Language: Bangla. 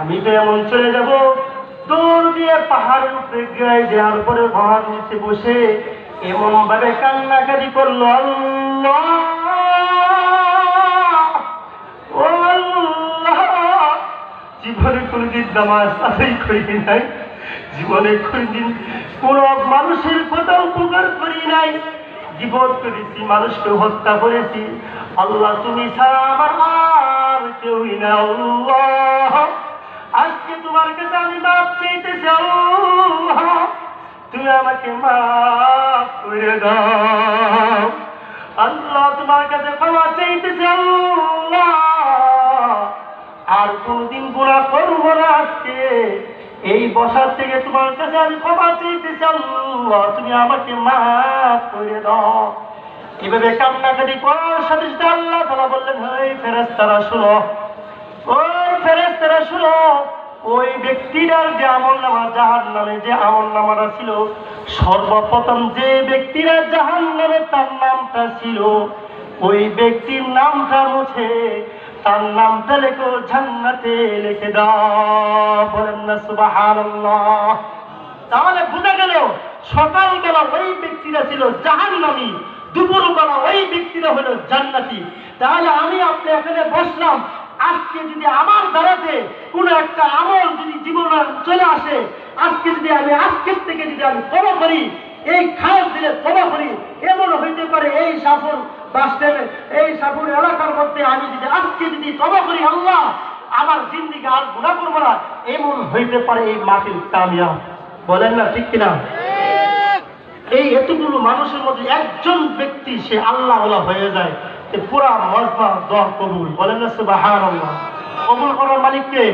আমি তো এমন চলে যাব দৌড় দিয়ে পাহাড়ের উপরে গিয়ে যাওয়ার পরে ঘর নিচে বসে এমন ভাবে কান্নাকাটি করল জীবনে কোনোদিন নামাজ আদায় করি নাই, জীবনে কোনোদিন কোন মানুষের কথা উপকার করি নাই। জীবন করেছি, মানুষকে হত্যা করেছি, আল্লাহ তুমি ছাড়া আমার আর কেউই না তোমার কাছে আমি মাপ চাইতেছি আল্লাহ তুমি আমাকে মাফ করে দাও। আল্লাহ তোমার কাছে ক্ষমা চাইতেছি আল্লাহ আর কোনদিন গুণা করব না আজকে। এই বসার থেকে তোমার কাছে আমি ক্ষমা চাইতেছি আল্লাহ তুমি আমাকে মাফ করে দাও। এভাবে কান্নাকাটি করার সাথে সাথে আল্লাহ তালা বললেন হেই ফেরেস্তারা শুনো। ওই ফেরেস্তারা শুনো। ওই ব্যক্তিটার যে আমল নামা জাহান নামে যে আমল নামাটা ছিল, সর্বপ্রথম যে ব্যক্তিরা জাহান নামে তার নামটা ছিল, ওই ব্যক্তির নামটা মুছে, তার নামটা লেখো জান্নাতে লিখে দাও। বলেন তাহলে বোঝা গেল, সকালবেলা ওই ব্যক্তিরা ছিল জাহান্নামী, দুপুরবেলা ওই ব্যক্তিরা হলো জান্নাতি। তাহলে আমি আপনি এখানে বসলাম আজকে যদি আমার দ্বারাতে কোনো একটা আমল যদি জীবনে চলে আসে আজকে যদি আমি আজকের থেকে যদি আমি তবা করি এই খাস দিলে তবা করি এমন হইতে পারে এই সাফর বাস এই সাফর এলাকার মধ্যে আমি যদি আজকে যদি তবা করি আল্লাহ আমার জিন্দিগি আর গুণা করব না এমন হইতে পারে এই মাটির কামিয়া বলেন না ঠিক কিনা? এই এতগুলো মানুষের মধ্যে একজন ব্যক্তি সে আল্লাহ হয়ে যায়। পুরা মজমা দহ কবুল। বলেন না সুবাহ কবুল করার মালিককে